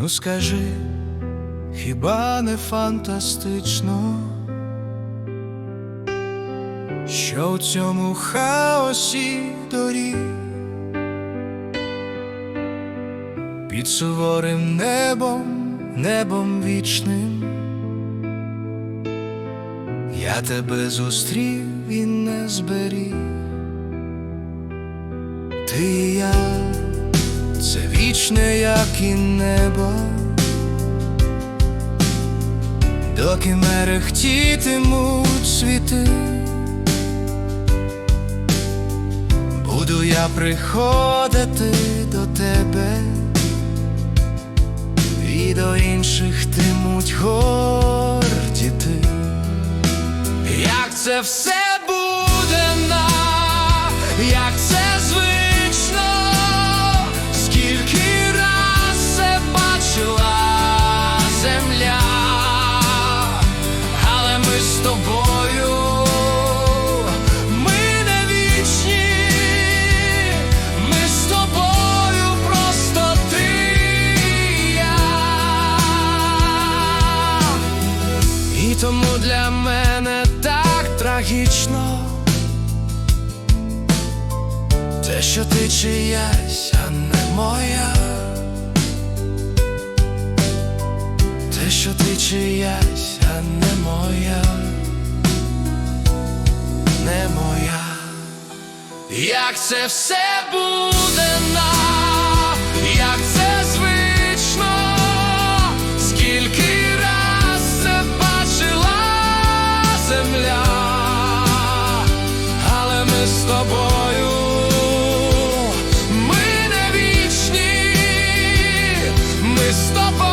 Ну скажи, хіба не фантастично, що у цьому хаосі доріг під суворим небом, небом вічним, я тебе зустрів і не зберіг. Ти і я, це вічне, як і небо, доки мерехтітимуть світи, буду я приходити до тебе, і до інших тимуть гордіти. Як це все тому для мене так трагічно те, що ти чиясь, а не моя, те, що ти чиясь, а не моя, не моя, як це все буде stop